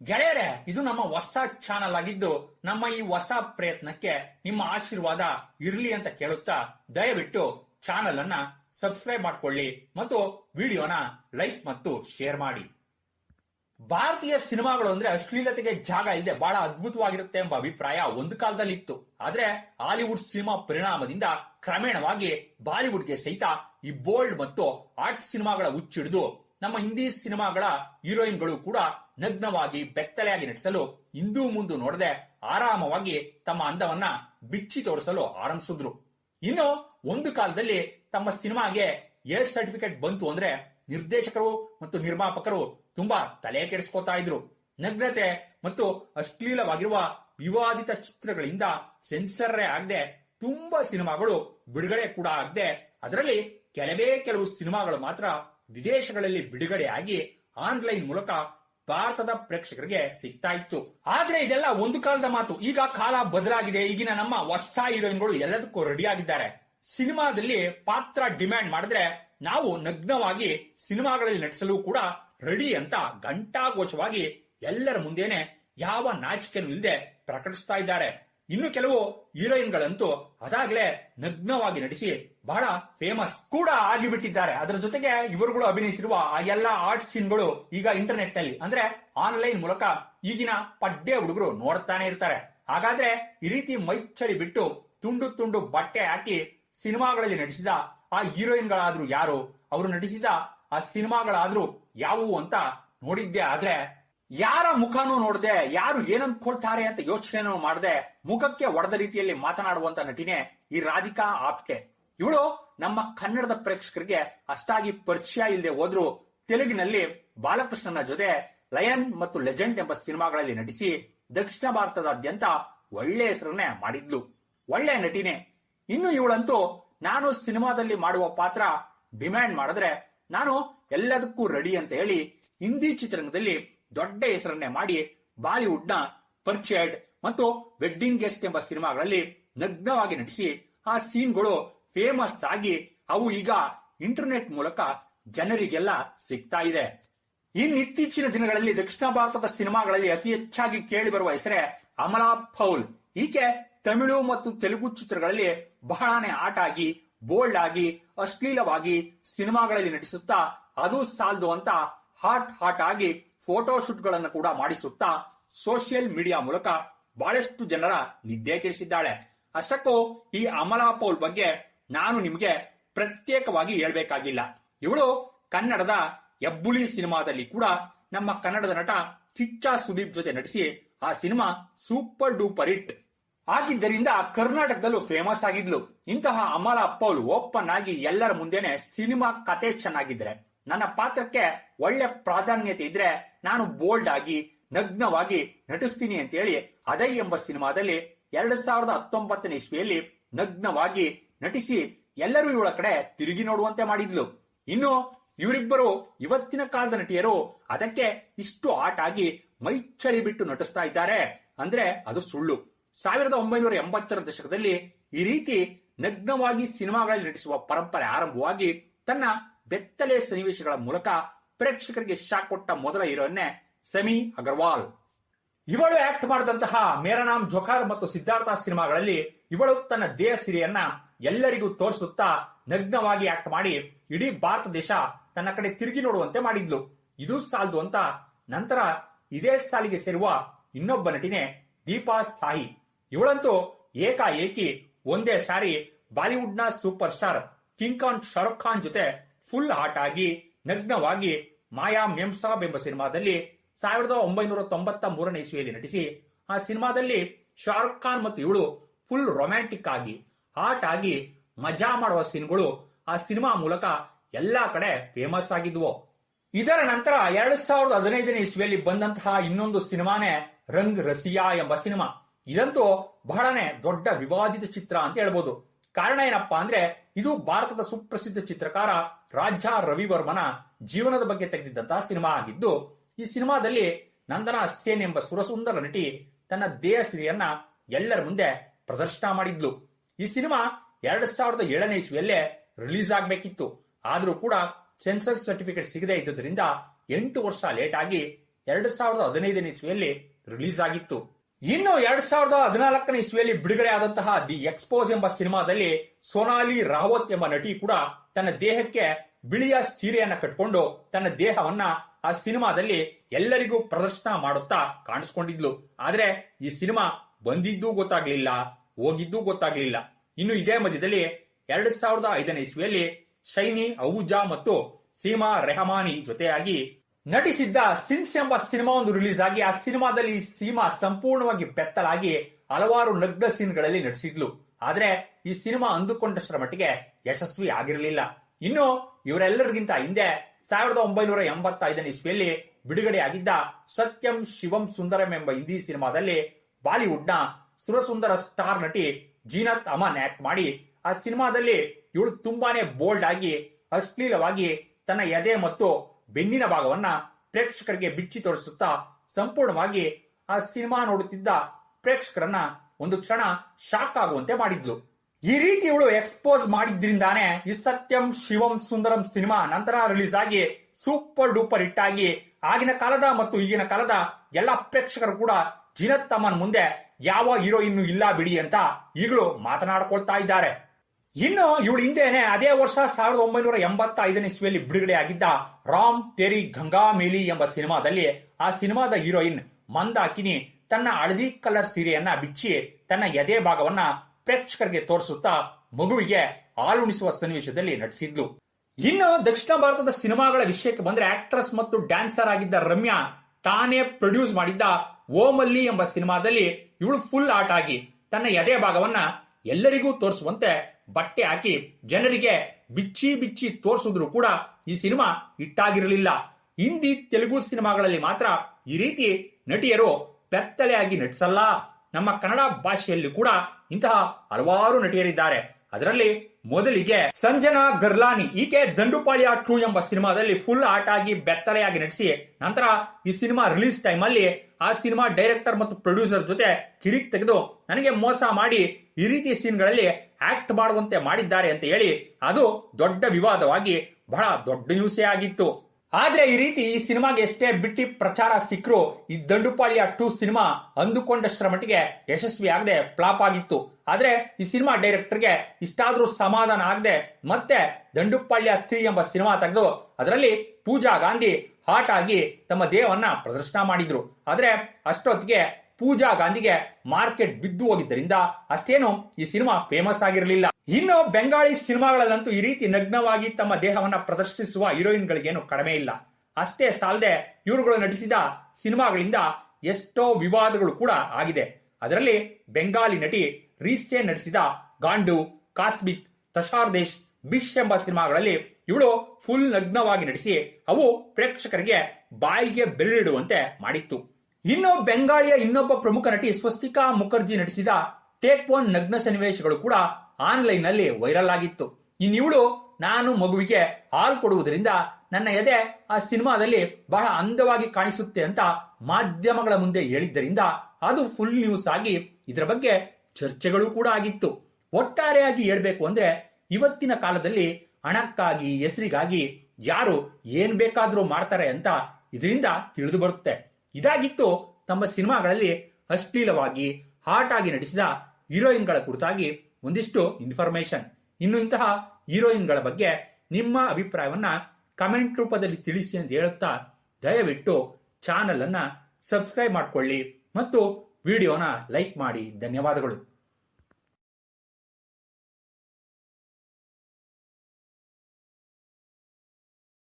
ಗೆಳೆಯರೆ, ಇದು ನಮ್ಮ ಹೊಸ ಚಾನಲ್ ಆಗಿದ್ದು ನಮ್ಮ ಈ ಹೊಸ ಪ್ರಯತ್ನಕ್ಕೆ ನಿಮ್ಮ ಆಶೀರ್ವಾದ ಇರಲಿ ಅಂತ ಕೇಳುತ್ತಾ ದಯವಿಟ್ಟು ಚಾನಲ್ ಅನ್ನ ಸಬ್ಸ್ಕ್ರೈಬ್ ಮಾಡ್ಕೊಳ್ಳಿ ಮತ್ತು ವಿಡಿಯೋನ ಲೈಕ್ ಮತ್ತು ಶೇರ್ ಮಾಡಿ. ಭಾರತೀಯ ಸಿನಿಮಾಗಳು ಅಂದ್ರೆ ಅಶ್ಲೀಲತೆಗೆ ಜಾಗ ಇಲ್ಲದೆ ಬಹಳ ಅದ್ಭುತವಾಗಿರುತ್ತೆ ಎಂಬ ಅಭಿಪ್ರಾಯ ಒಂದು ಕಾಲದಲ್ಲಿ ಇತ್ತು ಆದ್ರೆ ಹಾಲಿವುಡ್ ಸಿನಿಮಾ ಪರಿಣಾಮದಿಂದ ಕ್ರಮೇಣವಾಗಿ ಬಾಲಿವುಡ್ಗೆ ಸಹಿತ ಈ ಬೋಲ್ಡ್ ಮತ್ತು ಆರ್ಟ್ ಸಿನಿಮಾಗಳ ಹುಚ್ಚಿಡಿದು ನಮ್ಮ ಹಿಂದಿ ಸಿನಿಮಾಗಳ ಹೀರೋಯಿನ್ಗಳು ಕೂಡ ನಗ್ನವಾಗಿ ಬೆತ್ತಲೆಯಾಗಿ ನಟಿಸಲು ಹಿಂದೂ ಮುಂದು ನೋಡದೆ ಆರಾಮವಾಗಿ ತಮ್ಮ ಅಂದವನ್ನ ಬಿಚ್ಚಿ ತೋರಿಸಲು ಆರಂಭಿಸಿದ್ರು. ಇನ್ನು ಒಂದು ಕಾಲದಲ್ಲಿ ತಮ್ಮ ಸಿನಿಮಾಗೆ ಏರ್ ಸರ್ಟಿಫಿಕೇಟ್ ಬಂತು ಅಂದ್ರೆ ನಿರ್ದೇಶಕರು ಮತ್ತು ನಿರ್ಮಾಪಕರು ತುಂಬಾ ತಲೆ ಕೆಡಿಸ್ಕೋತಾ ಇದ್ರು. ನಗ್ನತೆ ಮತ್ತು ಅಶ್ಲೀಲವಾಗಿರುವ ವಿವಾದಿತ ಚಿತ್ರಗಳಿಂದ ಸೆನ್ಸರ್ರೇ ಆಗದೆ ತುಂಬಾ ಸಿನಿಮಾಗಳು ಬಿಡುಗಡೆ ಕೂಡ ಆಗದೆ ಅದರಲ್ಲಿ ಕೆಲವೇ ಕೆಲವು ಸಿನಿಮಾಗಳು ಮಾತ್ರ ವಿದೇಶಗಳಲ್ಲಿ ಬಿಡುಗಡೆ ಆಗಿ ಆನ್ಲೈನ್ ಮೂಲಕ ಭಾರತದ ಪ್ರೇಕ್ಷಕರಿಗೆ ಸಿಗ್ತಾ ಇತ್ತು. ಆದ್ರೆ ಇದೆಲ್ಲ ಒಂದು ಕಾಲದ ಮಾತು. ಈಗ ಕಾಲ ಬದಲಾಗಿದೆ. ಈಗಿನ ನಮ್ಮ ಹೊಸ ಹೀರೋಯಿನ್ಗಳು ಎಲ್ಲದಕ್ಕೂ ರೆಡಿ ಆಗಿದ್ದಾರೆ. ಸಿನಿಮಾದಲ್ಲಿ ಪಾತ್ರ ಡಿಮ್ಯಾಂಡ್ ಮಾಡಿದ್ರೆ ನಾವು ನಗ್ನವಾಗಿ ಸಿನಿಮಾಗಳಲ್ಲಿ ನಟಿಸಲು ಕೂಡ ರೆಡಿ ಅಂತ ಘಂಟಾಘೋಷವಾಗಿ ಎಲ್ಲರ ಮುಂದೆನೆ ಯಾವ ನಾಚಿಕೆನೂ ಇಲ್ಲದೆ ಪ್ರಕಟಿಸ್ತಾ ಇದ್ದಾರೆ. ಇನ್ನು ಕೆಲವು ಹೀರೋಯಿನ್ಗಳಂತೂ ಅದಾಗ್ಲೇ ನಗ್ನವಾಗಿ ನಟಿಸಿ ಬಹಳ ಫೇಮಸ್ ಕೂಡ ಆಗಿಬಿಟ್ಟಿದ್ದಾರೆ. ಅದರ ಜೊತೆಗೆ ಇವರುಗಳು ಅಭಿನಯಿಸಿರುವ ಆ ಎಲ್ಲ ಆರ್ಟ್ ಸೀನ್ಗಳು ಈಗ ಇಂಟರ್ನೆಟ್ನಲ್ಲಿ ಅಂದ್ರೆ ಆನ್ಲೈನ್ ಮೂಲಕ ಈಗಿನ ಪಡ್ಡೆ ಹುಡುಗರು ನೋಡ್ತಾನೆ ಇರ್ತಾರೆ. ಹಾಗಾದ್ರೆ ಈ ರೀತಿ ಮೈಚಳಿ ಬಿಟ್ಟು ತುಂಡು ತುಂಡು ಬಟ್ಟೆ ಹಾಕಿ ಸಿನಿಮಾಗಳಲ್ಲಿ ನಟಿಸಿದ ಆ ಹೀರೋಯಿನ್ಗಳಾದ್ರೂ ಯಾರು? ಅವರು ನಟಿಸಿದ ಆ ಸಿನಿಮಾಗಳಾದ್ರೂ ಯಾವುವು ಅಂತ ನೋಡಿದ್ದೆ. ಆದ್ರೆ ಯಾರ ಮುಖನೂ ನೋಡದೆ, ಯಾರು ಏನಂದ್ಕೊಳ್ತಾರೆ ಅಂತ ಯೋಚನೆನೂ ಮಾಡದೆ, ಮುಖಕ್ಕೆ ಒಡೆದ ರೀತಿಯಲ್ಲಿ ಮಾತನಾಡುವಂತ ನಟಿನೇ ಈ ರಾಧಿಕಾ ಆಪ್ಟೆ. ಇವಳು ನಮ್ಮ ಕನ್ನಡದ ಪ್ರೇಕ್ಷಕರಿಗೆ ಅಷ್ಟಾಗಿ ಪರಿಚಯ ಇಲ್ಲದೆ ಹೋದ್ರು ತೆಲುಗಿನಲ್ಲಿ ಬಾಲಕೃಷ್ಣನ ಜೊತೆ ಲಯನ್ ಮತ್ತು ಲೆಜೆಂಡ್ ಎಂಬ ಸಿನಿಮಾಗಳಲ್ಲಿ ನಟಿಸಿ ದಕ್ಷಿಣ ಭಾರತದಾದ್ಯಂತ ಒಳ್ಳೆ ಹೆಸರನ್ನೇ ಮಾಡಿದ್ಲು. ಒಳ್ಳೆ ನಟಿನೇ. ಇನ್ನು ಇವಳಂತೂ ನಾನು ಸಿನಿಮಾದಲ್ಲಿ ಮಾಡುವ ಪಾತ್ರ ಡಿಮ್ಯಾಂಡ್ ಮಾಡಿದ್ರೆ ನಾನು ಎಲ್ಲದಕ್ಕೂ ರೆಡಿ ಅಂತ ಹೇಳಿ ಹಿಂದಿ ಚಿತ್ರರಂಗದಲ್ಲಿ ದೊಡ್ಡ ಹೆಸರನ್ನೇ ಮಾಡಿ ಬಾಲಿವುಡ್ನ ಪರ್ಚೇಡ್ ಮತ್ತು ವೆಡ್ಡಿಂಗ್ ಗೆಸ್ಟ್ ಎಂಬ ಸಿನಿಮಾಗಳಲ್ಲಿ ನಗ್ನವಾಗಿ ನಟಿಸಿ ಆ ಸೀನ್ಗಳು ಫೇಮಸ್ ಆಗಿ ಅವು ಈಗ ಇಂಟರ್ನೆಟ್ ಮೂಲಕ ಜನರಿಗೆಲ್ಲ ಸಿಗ್ತಾ ಇದೆ. ಇನ್ ಇತ್ತೀಚಿನ ದಿನಗಳಲ್ಲಿ ದಕ್ಷಿಣ ಭಾರತದ ಸಿನಿಮಾಗಳಲ್ಲಿ ಅತಿ ಹೆಚ್ಚಾಗಿ ಕೇಳಿ ಬರುವ ಹೆಸರೇ ಅಮಲಾ ಫೌಲ್ ಈಕೆ ತಮಿಳು ಮತ್ತು ತೆಲುಗು ಚಿತ್ರಗಳಲ್ಲಿ ಬಹಳನೇ ಆಟ ಆಗಿ ಬೋಲ್ಡ್ ಆಗಿ, ಅಶ್ಲೀಲವಾಗಿ ಸಿನಿಮಾಗಳಲ್ಲಿ ನಟಿಸುತ್ತಾ, ಅದು ಸಾಲದು ಅಂತ ಹಾಟ್ ಹಾಟ್ ಆಗಿ ಫೋಟೋ ಶೂಟ್ಗಳನ್ನು ಕೂಡ ಮಾಡಿಸುತ್ತಾ ಸೋಷಿಯಲ್ ಮೀಡಿಯಾ ಮೂಲಕ ಬಹಳಷ್ಟು ಜನರ ನಿದ್ದೆ ಕೆಡಿಸಿದ್ದಾಳೆ. ಅಷ್ಟಕ್ಕೂ ಈ ಅಮಲಾ ಪೌಲ್ ಬಗ್ಗೆ ನಾನು ನಿಮಗೆ ಪ್ರತ್ಯೇಕವಾಗಿ ಹೇಳಬೇಕಾಗಿಲ್ಲ. ಇವಳು ಕನ್ನಡದ ಎಬ್ಬುಲಿ ಸಿನಿಮಾದಲ್ಲಿ ಕೂಡ ನಮ್ಮ ಕನ್ನಡದ ನಟ ಕಿಚ್ಚ ಸುದೀಪ್ ಜೊತೆ ನಟಿಸಿ ಆ ಸಿನಿಮಾ ಸೂಪರ್ ಡೂಪರ್ ಇಟ್ ಆಗಿದ್ದರಿಂದ ಕರ್ನಾಟಕದಲ್ಲೂ ಫೇಮಸ್ ಆಗಿದ್ಲು. ಇಂತಹ ಅಮಲಾ ಅಪ್ಪೌಲ್ ಓಪನ್ ಆಗಿ ಎಲ್ಲರ ಮುಂದೆನೆ ಸಿನಿಮಾ ಕತೆ ಚೆನ್ನಾಗಿದ್ರೆ. ನನ್ನ ಪಾತ್ರಕ್ಕೆ ಒಳ್ಳೆ ಪ್ರಾಧಾನ್ಯತೆ ಇದ್ರೆ ನಾನು ಬೋಲ್ಡ್ ಆಗಿ, ನಗ್ನವಾಗಿ ನಟಿಸ್ತೀನಿ ಅಂತ ಹೇಳಿ ಅದೈ ಎಂಬ ಸಿನಿಮಾದಲ್ಲಿ ಎರಡ್ ಸಾವಿರದ ಹತ್ತೊಂಬತ್ತನೇ ಇಸ್ವಿಯಲ್ಲಿ ನಗ್ನವಾಗಿ ನಟಿಸಿ ಎಲ್ಲರೂ ಇವಳ ಕಡೆ ತಿರುಗಿ ನೋಡುವಂತೆ ಮಾಡಿದ್ಲು. ಇನ್ನು ಇವರಿಬ್ಬರು ಇವತ್ತಿನ ಕಾಲದ ನಟಿಯರು ಅದಕ್ಕೆ ಇಷ್ಟು ಆಟ ಆಗಿ ಮೈಚಳಿ ಬಿಟ್ಟು ನಟಿಸ್ತಾ ಇದ್ದಾರೆ. ಅಂದ್ರೆ ಅದು ಸುಳ್ಳು. ಸಾವಿರದ ಒಂಬೈನೂರ ಎಂಬತ್ತರ ದಶಕದಲ್ಲಿ ಈ ರೀತಿ ನಗ್ನವಾಗಿ ಸಿನಿಮಾಗಳಲ್ಲಿ ನಟಿಸುವ ಪರಂಪರೆ ಆರಂಭವಾಗಿ ತನ್ನ ಬೆತ್ತಲೆ ಸನ್ನಿವೇಶಗಳ ಮೂಲಕ ಪ್ರೇಕ್ಷಕರಿಗೆ ಶಾಕ್ ಕೊಟ್ಟ ಮೊದಲ ಹೀರೋನ್ನೇ ಸಮಿ ಅಗರ್ವಾಲ್. ಇವಳು ಆಕ್ಟ್ ಮಾಡಿದಂತಹ ಮೇರಾ ಜೊಕಾರ್ ಜೋಕಾರ್ ಮತ್ತು ಸಿದ್ಧಾರ್ಥ ಸಿನಿಮಾಗಳಲ್ಲಿ ಇವಳು ತನ್ನ ದೇಹ ಸಿರಿಯನ್ನ ಎಲ್ಲರಿಗೂ ತೋರಿಸುತ್ತಾ ನಗ್ನವಾಗಿ ಆಕ್ಟ್ ಮಾಡಿ ಇಡೀ ಭಾರತ ದೇಶ ತನ್ನ ಕಡೆ ತಿರುಗಿ ನೋಡುವಂತೆ ಮಾಡಿದ್ಲು. ಇದು ಸಾಲದು ಅಂತ ನಂತರ ಇದೇ ಸಾಲಿಗೆ ಸೇರುವ ಇನ್ನೊಬ್ಬ ನಟಿನೇ ದೀಪಾ ಸಾಯಿ. ಇವಳಂತೂ ಏಕಾಏಕಿ ಒಂದೇ ಸಾರಿ ಬಾಲಿವುಡ್ನ super star king Khan, Shahrukh Khan ಜೊತೆ ಫುಲ್ ಆಟ್ ಆಗಿ ನಗ್ನವಾಗಿ ಮಾಯಾ ಮೆಮ್ಸಾಬ್ ಎಂಬ ಸಿನಿಮಾದಲ್ಲಿ ಸಾವಿರದ ಒಂಬೈನೂರ ತೊಂಬತ್ತ ಮೂರನೇ ಇಸ್ವಿಯಲ್ಲಿ ನಟಿಸಿ, ಆ ಸಿನಿಮಾದಲ್ಲಿ ಶಾರುಖ್ ಖಾನ್ ಮತ್ತು ಇವಳು ಫುಲ್ ರೊಮ್ಯಾಂಟಿಕ್ ಆಗಿ ಹಾಟ್ ಆಗಿ ಮಜಾ ಮಾಡುವ ಸೀನ್ಗಳು ಆ ಸಿನಿಮಾ ಮೂಲಕ ಎಲ್ಲಾ ಕಡೆ ಫೇಮಸ್ ಆಗಿದ್ವು. ಇದರ ನಂತರ ಎರಡ್ ಸಾವಿರದ ಹದಿನೈದನೇ ಇಸ್ವಿಯಲ್ಲಿ ಬಂದಂತಹ ಇನ್ನೊಂದು ಸಿನಿಮಾನೇ ರಂಗ್ ರಸಿಯಾ ಎಂಬ ಸಿನಿಮಾ. ಇದಂತೂ ಬಹಳನೇ ದೊಡ್ಡ ವಿವಾದಿತ ಚಿತ್ರ ಅಂತ ಹೇಳ್ಬೋದು. ಕಾರಣ ಏನಪ್ಪಾ ಅಂದ್ರೆ ಇದು ಭಾರತದ ಸುಪ್ರಸಿದ್ಧ ಚಿತ್ರಕಾರ ರಾಜ ರವಿವರ್ಮನ ಜೀವನದ ಬಗ್ಗೆ ತೆಗೆದಿದ್ದಂತಹ ಸಿನಿಮಾ ಆಗಿದ್ದು, ಈ ಸಿನಿಮಾದಲ್ಲಿ ನಂದನಾ ಸೇನ್ ಎಂಬ ಸುರಸುಂದರ ನಟಿ ತನ್ನ ದೇಹ ಸಿರಿಯನ್ನ ಎಲ್ಲರ ಮುಂದೆ ಪ್ರದರ್ಶನ ಮಾಡಿದ್ಲು. ಈ ಸಿನಿಮಾ ಎರಡ್ ಸಾವಿರದ ಏಳನೇ ಇಸ್ವಿಯಲ್ಲೇ ರಿಲೀಸ್ ಆಗಬೇಕಿತ್ತು. ಆದರೂ ಕೂಡ ಸೆನ್ಸರ್ ಸರ್ಟಿಫಿಕೇಟ್ ಸಿಗದೇ ಇದ್ದುದರಿಂದ ಎಂಟು ವರ್ಷ ಲೇಟ್ ಆಗಿ ಎರಡ್ ಸಾವಿರದ ಹದಿನೈದನೇ ಇಸ್ವಿಯಲ್ಲಿ ರಿಲೀಸ್ ಆಗಿತ್ತು. ಇನ್ನು ಎರಡ್ ಸಾವಿರದ ಹದಿನಾಲ್ಕನೇ ಇಸ್ವಿಯಲ್ಲಿ ಬಿಡುಗಡೆ ಆದಂತಹ ದಿ ಎಕ್ಸ್ಪೋಸ್ ಎಂಬ ಸಿನಿಮಾದಲ್ಲಿ ಸೋನಾಲಿ ರಾವತ್ ಎಂಬ ನಟಿ ಕೂಡ ತನ್ನ ದೇಹಕ್ಕೆ ಬಿಳಿಯ ಸೀರೆಯನ್ನ ಕಟ್ಕೊಂಡು ತನ್ನ ದೇಹವನ್ನ ಆ ಸಿನಿಮಾದಲ್ಲಿ ಎಲ್ಲರಿಗೂ ಪ್ರದರ್ಶನ ಮಾಡುತ್ತಾ ಕಾಣಿಸ್ಕೊಂಡಿದ್ಲು. ಆದ್ರೆ ಈ ಸಿನಿಮಾ ಬಂದಿದ್ದೂ ಗೊತ್ತಾಗ್ಲಿಲ್ಲ. ಹೋಗಿದ್ದೂ ಗೊತ್ತಾಗ್ಲಿಲ್ಲ. ಇನ್ನು ಇದೇ ಮಧ್ಯದಲ್ಲಿ ಎರಡ್ ಸಾವಿರದ ಐದನೇ ಇಸ್ವಿಯಲ್ಲಿ ಶೈನಿ ಅಹುಜಾ ಮತ್ತು ಸೀಮಾ ರೆಹಮಾನಿ ಜೊತೆಯಾಗಿ ನಟಿಸಿದ್ದ ಸಿನ್ಸ್ ಎಂಬ ಸಿನಿಮಾ ಒಂದು ರಿಲೀಸ್ ಆಗಿ, ಆ ಸಿನಿಮಾದಲ್ಲಿ ಸೀಮಾ ಸಂಪೂರ್ಣವಾಗಿ ಬೆತ್ತಲಾಗಿ ಹಲವಾರು ನಗ್ನ ಸೀನ್ಗಳಲ್ಲಿ ನಟಿಸಿದ್ಲು. ಆದ್ರೆ ಈ ಸಿನಿಮಾ ಅಂದುಕೊಂಡಷ್ಟರ ಮಟ್ಟಿಗೆ ಯಶಸ್ವಿ ಆಗಿರಲಿಲ್ಲ. ಇನ್ನು ಇವರೆಲ್ಲರಿಗಿಂತ ಹಿಂದೆ ಸಾವಿರದ ಒಂಬೈನೂರ ಎಂಬತ್ತೈದನೇ ಇಸ್ವಿಯಲ್ಲಿ ಬಿಡುಗಡೆಯಾಗಿದ್ದ ಸತ್ಯಂ ಶಿವಂ ಸುಂದರಂ ಎಂಬ ಹಿಂದಿ ಸಿನಿಮಾದಲ್ಲಿ ಬಾಲಿವುಡ್ನ ಸುರಸುಂದರ ಸ್ಟಾರ್ ನಟಿ ಜೀನತ್ ಅಮನ್ ಆಕ್ಟ್ ಮಾಡಿ, ಆ ಸಿನಿಮಾದಲ್ಲಿ ಇವಳು ತುಂಬಾನೇ ಬೋಲ್ಡ್ ಆಗಿ, ಅಶ್ಲೀಲವಾಗಿ ತನ್ನ ಎದೆ ಮತ್ತು ಬೆನ್ನಿನ ಭಾಗವನ್ನ ಪ್ರೇಕ್ಷಕರಿಗೆ ಬಿಚ್ಚಿ ತೋರಿಸುತ್ತಾ ಸಂಪೂರ್ಣವಾಗಿ ಆ ಸಿನಿಮಾ ನೋಡುತ್ತಿದ್ದ ಪ್ರೇಕ್ಷಕರನ್ನ ಒಂದು ಕ್ಷಣ ಶಾಕ್ ಆಗುವಂತೆ ಮಾಡಿದ್ಲು. ಈ ರೀತಿ ಇವಳು ಎಕ್ಸ್ಪೋಸ್ ಮಾಡಿದ್ರಿಂದಾನೆ ಈ ಸತ್ಯಂ ಶಿವಂ ಸುಂದರಂ ಸಿನಿಮಾ ನಂತರ ರಿಲೀಸ್ ಆಗಿ ಸೂಪರ್ ಡೂಪರ್ ಹಿಟ್ ಆಗಿ ಆಗಿನ ಕಾಲದ ಮತ್ತು ಈಗಿನ ಕಾಲದ ಎಲ್ಲಾ ಪ್ರೇಕ್ಷಕರು ಕೂಡ ಜಿನತ್ ಅಮ್ಮನ್ ಮುಂದೆ ಯಾವ ಹೀರೋಯಿನ್ ಇಲ್ಲ ಬಿಡಿ ಅಂತ ಈಗಲೂ ಮಾತನಾಡ್ಕೊಳ್ತಾ ಇದ್ದಾರೆ. ಇನ್ನು ಇವಳು ಹಿಂದೆನೆ ಅದೇ ವರ್ಷ ಸಾವಿರದ ಒಂಬೈನೂರ ಎಂಬತ್ತ ಐದನೇ ಬಿಡುಗಡೆ ಆಗಿದ್ದ ರಾಮ್ ತೆರಿ ಗಂಗಾ ಮೇಲಿ ಎಂಬ ಸಿನಿಮಾದಲ್ಲಿ ಆ ಸಿನಿಮಾದ ಹೀರೋಯಿನ್ ಮಂದಾಕಿನಿ ತನ್ನ ಹಳದಿ ಕಲರ್ ಸೀರೆಯನ್ನ ಬಿಚ್ಚಿ ತನ್ನ ಎದೆ ಭಾಗವನ್ನ ಪ್ರೇಕ್ಷಕರಿಗೆ ತೋರಿಸುತ್ತಾ ಮಗುವಿಗೆ ಹಾಲುಣಿಸುವ ಸನ್ನಿವೇಶದಲ್ಲಿ ನಟಿಸಿದ್ಲು. ಇನ್ನು ದಕ್ಷಿಣ ಭಾರತದ ಸಿನಿಮಾಗಳ ವಿಷಯಕ್ಕೆ ಬಂದ್ರೆ ಆಕ್ಟ್ರೆಸ್ ಮತ್ತು ಡ್ಯಾನ್ಸರ್ ಆಗಿದ್ದ ರಮ್ಯಾ ತಾನೇ ಪ್ರೊಡ್ಯೂಸ್ ಮಾಡಿದ್ದ ಓಮಲ್ಲಿ ಎಂಬ ಸಿನಿಮಾದಲ್ಲಿ ಇವಳು ಫುಲ್ ಆಟ ಆಗಿ ತನ್ನ ಎದೆ ಭಾಗವನ್ನ ಎಲ್ಲರಿಗೂ ತೋರಿಸುವಂತೆ ಬಟ್ಟೆ ಹಾಕಿ ಜನರಿಗೆ ಬಿಚ್ಚಿ ಬಿಚ್ಚಿ ತೋರಿಸಿದ್ರು ಕೂಡ ಈ ಸಿನಿಮಾ ಇಟ್ಟಾಗಿರಲಿಲ್ಲ ಹಿಂದಿ, ತೆಲುಗು ಸಿನಿಮಾಗಳಲ್ಲಿ ಮಾತ್ರ ಈ ರೀತಿ ನಟಿಯರು ಪೆತ್ತಲೆಯಾಗಿ ನಟಿಸಲ್ಲ. ನಮ್ಮ ಕನ್ನಡ ಭಾಷೆಯಲ್ಲಿ ಕೂಡ ಇಂತಹ ಹಲವಾರು ನಟಿಯರಿದ್ದಾರೆ. ಅದರಲ್ಲಿ ಮೊದಲಿಗೆ ಸಂಜನಾ ಗರ್ಲಾನಿ, ಈಕೆ ದಂಡುಪಾಳ್ಯ ಟೂ ಎಂಬ ಸಿನಿಮಾದಲ್ಲಿ ಫುಲ್ ಆಟ ಆಗಿ ಬೆತ್ತಲೆಯಾಗಿ ನಟಿಸಿ, ನಂತರ ಈ ಸಿನಿಮಾ ರಿಲೀಸ್ ಟೈಮ್ ಅಲ್ಲಿ ಆ ಸಿನಿಮಾ ಡೈರೆಕ್ಟರ್ ಮತ್ತು ಪ್ರೊಡ್ಯೂಸರ್ ಜೊತೆ ಕಿರಿಕ್ ತೆಗೆದು ನನಗೆ ಮೋಸ ಮಾಡಿ ಈ ರೀತಿ ಸೀನ್ಗಳಲ್ಲಿ ಆಕ್ಟ್ ಮಾಡುವಂತೆ ಮಾಡಿದ್ದಾರೆ ಅಂತ ಹೇಳಿ, ಅದು ದೊಡ್ಡ ವಿವಾದವಾಗಿ ಬಹಳ ದೊಡ್ಡ ನ್ಯೂಸೇ ಆಗಿತ್ತು. ಆದ್ರೆ ಈ ರೀತಿ ಈ ಸಿನಿಮಾಗೆ ಎಷ್ಟೇ ಬಿಟ್ಟಿ ಪ್ರಚಾರ ಸಿಕ್ಕರು ಈ ದಂಡುಪಾಳ್ಯ ಟೂ ಸಿನಿಮಾ ಅಂದುಕೊಂಡಷ್ಟರ ಮಟ್ಟಿಗೆ ಯಶಸ್ವಿ ಆಗದೆ ಫ್ಲಾಪ್ ಆಗಿತ್ತು. ಆದ್ರೆ ಈ ಸಿನಿಮಾ ಡೈರೆಕ್ಟರ್ಗೆ ಇಷ್ಟಾದ್ರೂ ಸಮಾಧಾನ ಆಗದೆ ಮತ್ತೆ ದಂಡುಪಾಳ್ಯ ತ್ರೀ ಎಂಬ ಸಿನಿಮಾ ತೆಗೆದು ಅದರಲ್ಲಿ ಪೂಜಾ ಗಾಂಧಿ ಹಾಟ್ ಆಗಿ ತಮ್ಮ ದೇಹವನ್ನ ಪ್ರದರ್ಶನ ಮಾಡಿದ್ರು. ಆದ್ರೆ ಅಷ್ಟೊತ್ತಿಗೆ ಪೂಜಾ ಗಾಂಧಿಗೆ ಮಾರ್ಕೆಟ್ ಬಿದ್ದು ಹೋಗಿದ್ದರಿಂದ ಅಷ್ಟೇನು ಈ ಸಿನಿಮಾ ಫೇಮಸ್ ಆಗಿರಲಿಲ್ಲ. ಇನ್ನು ಬೆಂಗಾಳಿ ಸಿನಿಮಾಗಳಲ್ಲಂತೂ ಈ ರೀತಿ ನಗ್ನವಾಗಿ ತಮ್ಮ ದೇಹವನ್ನ ಪ್ರದರ್ಶಿಸುವ ಹೀರೋಯಿನ್ಗಳಿಗೇನು ಕಡಿಮೆ ಇಲ್ಲ. ಅಷ್ಟೇ ಸಾಲದೆ ಇವರುಗಳು ನಟಿಸಿದ ಸಿನಿಮಾಗಳಿಂದ ಎಷ್ಟೋ ವಿವಾದಗಳು ಕೂಡ ಆಗಿದೆ. ಅದರಲ್ಲಿ ಬೆಂಗಾಲಿ ನಟಿ ರೀಸೆ ನಡೆಸಿದ ಗಾಂಡು, ಕಾಸ್ಮಿಕ್ ತಶಾರ್ ದೇಶ್, ಬಿಶ್ ಎಂಬ ಸಿನಿಮಾಗಳಲ್ಲಿ ಇವಳು ಫುಲ್ ನಗ್ನವಾಗಿ ನಟಿಸಿ ಅವು ಪ್ರೇಕ್ಷಕರಿಗೆ ಬಾಯಿಗೆ ಬೆರಳಿಡುವಂತೆ ಮಾಡಿತ್ತು. ಇನ್ನು ಬೆಂಗಾಳಿಯ ಇನ್ನೊಬ್ಬ ಪ್ರಮುಖ ನಟಿ ಸ್ವಸ್ತಿಕಾ ಮುಖರ್ಜಿ ನಟಿಸಿದ ಟೇಕ್ ಒನ್ ನಗ್ನ ಸನ್ನಿವೇಶಗಳು ಕೂಡ ಆನ್ಲೈನ್ನಲ್ಲಿ ವೈರಲ್ ಆಗಿತ್ತು. ಇನ್ನಿವಳು ನಾನು ಮಗುವಿಗೆ ಹಾಲು ಕೊಡುವುದರಿಂದ ನನ್ನ ಎದೆ ಆ ಸಿನಿಮಾದಲ್ಲಿ ಬಹಳ ಅಂದವಾಗಿ ಕಾಣಿಸುತ್ತೆ ಅಂತ ಮಾಧ್ಯಮಗಳ ಮುಂದೆ ಹೇಳಿದ್ದರಿಂದ ಅದು ಫುಲ್ ನ್ಯೂಸ್ ಆಗಿ ಇದರ ಬಗ್ಗೆ ಚರ್ಚೆಗಳು ಕೂಡ ಆಗಿತ್ತು. ಒಟ್ಟಾರೆಯಾಗಿ ಹೇಳ್ಬೇಕು ಅಂದ್ರೆ ಇವತ್ತಿನ ಕಾಲದಲ್ಲಿ ಹಣಕ್ಕಾಗಿ, ಹೆಸರಿಗಾಗಿ ಯಾರು ಏನ್ ಬೇಕಾದ್ರೂ ಮಾಡ್ತಾರೆ ಅಂತ ಇದರಿಂದ ತಿಳಿದು ಬರುತ್ತೆ. ಇದಾಗಿತ್ತು ತಮ್ಮ ಸಿನಿಮಾಗಳಲ್ಲಿ ಅಶ್ಲೀಲವಾಗಿ ಹಾಟ್ ಆಗಿ ನಟಿಸಿದ ಹೀರೋಯಿನ್ಗಳ ಕುರಿತಾಗಿ ಒಂದಿಷ್ಟು ಇನ್ಫಾರ್ಮೇಶನ್ ಇನ್ನು ಇಂತಹ ಹೀರೋಯಿನ್ಗಳ ಬಗ್ಗೆ ನಿಮ್ಮ ಅಭಿಪ್ರಾಯವನ್ನ ಕಮೆಂಟ್ ರೂಪದಲ್ಲಿ ತಿಳಿಸಿ ಅಂತ ಹೇಳುತ್ತಾ ದಯವಿಟ್ಟು ಚಾನಲ್ ಅನ್ನ ಸಬ್ಸ್ಕ್ರೈಬ್ ಮಾಡಿಕೊಳ್ಳಿ ಮತ್ತು ವಿಡಿಯೋನ ಲೈಕ್ ಮಾಡಿ. ಧನ್ಯವಾದಗಳು.